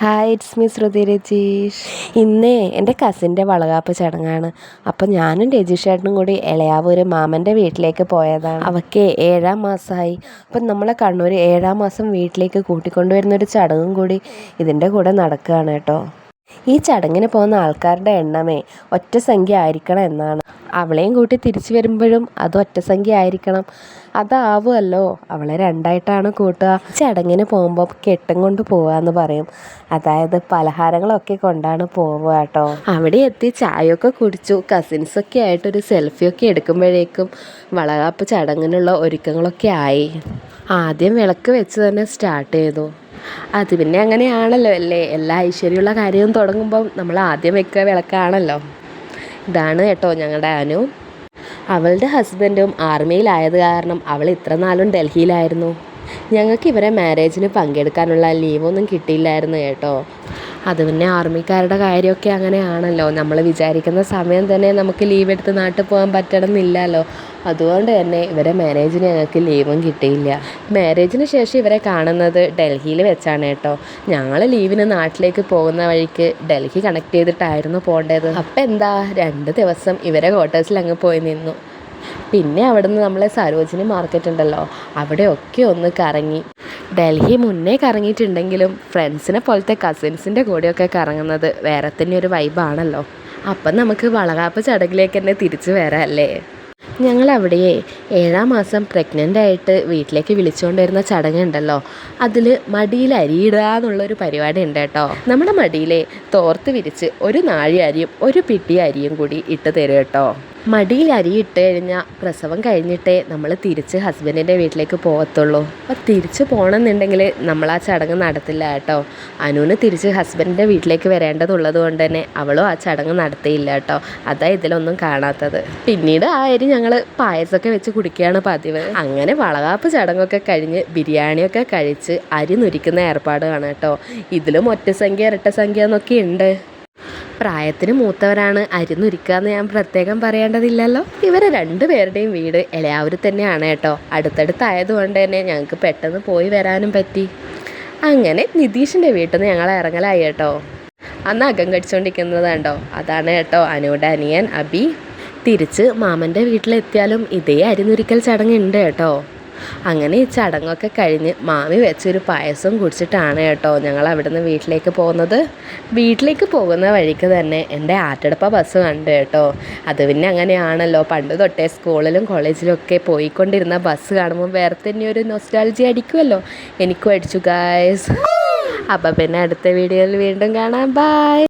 Hi it's me Shruti Rajeesh. ഇന്നേ എന്റെ കസിന്റെ വളകാപ്പ് ചടങ്ങാണ്. അപ്പം ഞാനും രജീഷ് ചേട്ടനും കൂടി ഇളയാവൂർ മാമന്റെ വീട്ടിലേക്ക് പോയതാണ്. അവക്ക് ഏഴാം മാസമായി അപ്പം നമ്മളെ കണ്ണൂർ ഏഴാം മാസം വീട്ടിലേക്ക് കൂട്ടിക്കൊണ്ടുവരുന്ന ഒരു ചടങ്ങും കൂടി ഇതിന്റെ കൂടെ നടക്കുകയാണ് കേട്ടോ. ഈ ചടങ്ങിന് പോകുന്ന ആൾക്കാരുടെ എണ്ണമേ ഒറ്റ സംഖ്യ ആയിരിക്കണം എന്നാണ്. അവളെയും കൂട്ടി തിരിച്ചു വരുമ്പോഴും അത് ഒറ്റസംഖ്യ ആയിരിക്കണം. അതാവുമല്ലോ. അവളെ രണ്ടായിട്ടാണ് കൂട്ടുക. ചടങ്ങിന് പോകുമ്പോൾ കെട്ടും കൊണ്ട് പോവാന്ന് പറയും. അതായത് പലഹാരങ്ങളൊക്കെ കൊണ്ടാണ് പോവുക കേട്ടോ. അവിടെ എത്തി ചായയൊക്കെ കുടിച്ചു. കസിൻസൊക്കെ ആയിട്ടൊരു സെൽഫിയൊക്കെ എടുക്കുമ്പോഴേക്കും വളകാപ്പ് ചടങ്ങിനുള്ള ഒരുക്കങ്ങളൊക്കെ ആയി. ആദ്യം വിളക്ക് വെച്ച് തന്നെ സ്റ്റാർട്ട് ചെയ്തു. അത് പിന്നെ അങ്ങനെയാണല്ലോ അല്ലേ? എല്ലാ ഐശ്വര്യമുള്ള കാര്യവും തുടങ്ങുമ്പം നമ്മൾ ആദ്യം വെക്കുക വിളക്കാണല്ലോ. ഇതാണ് കേട്ടോ ഞങ്ങളുടെ അനു. അവളുടെ ഹസ്ബൻഡും ആർമിയിലായത് കാരണം അവൾ ഇത്ര നാളും ഡൽഹിയിലായിരുന്നു. ഞങ്ങൾക്ക് ഇവരെ മാരേജിന് പങ്കെടുക്കാനുള്ള ലീവൊന്നും കിട്ടിയില്ലായിരുന്നു കേട്ടോ. അത് പിന്നെ ആർമിക്കാരുടെ കാര്യമൊക്കെ അങ്ങനെയാണല്ലോ. നമ്മൾ വിചാരിക്കുന്ന സമയം തന്നെ നമുക്ക് ലീവ് എടുത്ത് നാട്ടിൽ പോകാൻ പറ്റണമെന്നില്ലല്ലോ. അതുകൊണ്ട് തന്നെ ഇവരെ മാരേജിന് ഞങ്ങൾക്ക് ലീവും കിട്ടിയില്ല. മാരേജിന് ശേഷം ഇവരെ കാണുന്നത് ഡൽഹിയിൽ വെച്ചാണ് കേട്ടോ. ഞങ്ങൾ ലീവിന് നാട്ടിലേക്ക് പോകുന്ന വഴിക്ക് ഡൽഹി കണക്ട് ചെയ്തിട്ടായിരുന്നു പോകേണ്ടത് അപ്പം എന്താ? രണ്ട് ദിവസം ഇവരെ ക്വാർട്ടേഴ്സിൽ അങ്ങ് പോയി നിന്നു. പിന്നെ അവിടുന്ന് നമ്മളെ സരോജിനി മാർക്കറ്റ് ഉണ്ടല്ലോ. അവിടെയൊക്കെ ഒന്ന് കറങ്ങി. ഡൽഹി മുന്നേ കറങ്ങിയിട്ടുണ്ടെങ്കിലും ഫ്രണ്ട്സിനെ പോലത്തെ കസിൻസിന്റെ കൂടെയൊക്കെ കറങ്ങുന്നത് വേറെ തന്നെ ഒരു വൈബാണല്ലോ. അപ്പം നമുക്ക് വളകാപ്പ് ചടങ്ങിലേക്ക് തന്നെ തിരിച്ചു വരാം അല്ലേ ഞങ്ങൾ അവിടെയേ ഏഴാം മാസം പ്രഗ്നന്റ് ആയിട്ട് വീട്ടിലേക്ക് വിളിച്ചുകൊണ്ട് വരുന്ന ചടങ്ങുണ്ടല്ലോ. അതിൽ മടിയിൽ അരിയിടുക എന്നുള്ളൊരു പരിപാടി ഉണ്ട് കേട്ടോ. നമ്മുടെ മടിയിലെ തോർത്ത് വിരിച്ച് ഒരു നാഴി അരിയും ഒരു പിട്ടി അരിയും കൂടി ഇട്ട് തരും കേട്ടോ. മടിയിൽ അരിയിട്ട് കഴിഞ്ഞാൽ പ്രസവം കഴിഞ്ഞിട്ടേ നമ്മൾ തിരിച്ച് ഹസ്ബൻഡിന്റെ വീട്ടിലേക്ക് പോകത്തുള്ളൂ. അപ്പോൾ തിരിച്ച് പോകണമെന്നുണ്ടെങ്കിൽ നമ്മൾ ആ ചടങ്ങ് നടത്തില്ല കേട്ടോ. അനുവിന് തിരിച്ച് ഹസ്ബൻഡിന്റെ വീട്ടിലേക്ക് വരേണ്ടതുള്ളത് കൊണ്ട് തന്നെ അവളും ആ ചടങ്ങ് നടത്തിയില്ല കേട്ടോ. അതാ ഇതിലൊന്നും കാണാത്തത്. പിന്നീട് ആ അരി ഞങ്ങൾ പായസമൊക്കെ വെച്ച് കുടിക്കുകയാണ് പതിവ്. അങ്ങനെ വളകാപ്പ് ചടങ്ങൊക്കെ കഴിഞ്ഞ് ബിരിയാണിയൊക്കെ കഴിച്ച് അരി നുരിക്കുന്ന ഏർപ്പാടാണ് കേട്ടോ. ഇതിലും ഒറ്റ സംഖ്യ ഇരട്ട എന്നൊക്കെ ഉണ്ട്. പ്രായത്തിന് മൂത്തവരാണ് അരിന്നുരിക്കുക എന്ന് ഞാൻ പ്രത്യേകം പറയേണ്ടതില്ലല്ലോ. ഇവരെ രണ്ടുപേരുടെയും വീട് ഇളയാവൂർ തന്നെയാണ് കേട്ടോ. അടുത്തടുത്തായതുകൊണ്ട് തന്നെ ഞങ്ങൾക്ക് പെട്ടെന്ന് പോയി വരാനും പറ്റി. അങ്ങനെ നിതീഷിന്റെ വീട്ടിൽ നിന്ന് ഞങ്ങൾ ഇറങ്ങലായി കേട്ടോ. അന്ന് അകം കടിച്ചുകൊണ്ടിരിക്കുന്നത് കണ്ടോ? അതാണ് കേട്ടോ അനുവിടെ അനിയൻ അബി. തിരിച്ച് മാമന്റെ വീട്ടിലെത്തിയാലും ഇതേ അരിനുരിക്കൽ ചടങ്ങുണ്ട് കേട്ടോ. അങ്ങനെ ഈ ചടങ്ങൊക്കെ കഴിഞ്ഞ് മാമി വെച്ചൊരു പായസം കുടിച്ചിട്ടാണ് കേട്ടോ ഞങ്ങൾ അവിടുന്ന് വീട്ടിലേക്ക് പോകുന്നത്. വീട്ടിലേക്ക് പോകുന്ന വഴിക്ക് തന്നെ എന്റെ ആറ്റടപ്പ ബസ് കണ്ടു കേട്ടോ. അത് പിന്നെ അങ്ങനെയാണല്ലോ. പണ്ട് തൊട്ടേ സ്കൂളിലും കോളേജിലും ഒക്കെ പോയിക്കൊണ്ടിരുന്ന ബസ് കാണുമ്പോൾ വേറെ തന്നെ ഒരു നൊസ്റ്റാൾജി അടിക്കുമല്ലോ എനിക്കും അടിച്ചു ഗായ്സ് അപ്പം പിന്നെ അടുത്ത വീഡിയോയിൽ വീണ്ടും കാണാം. ബായ്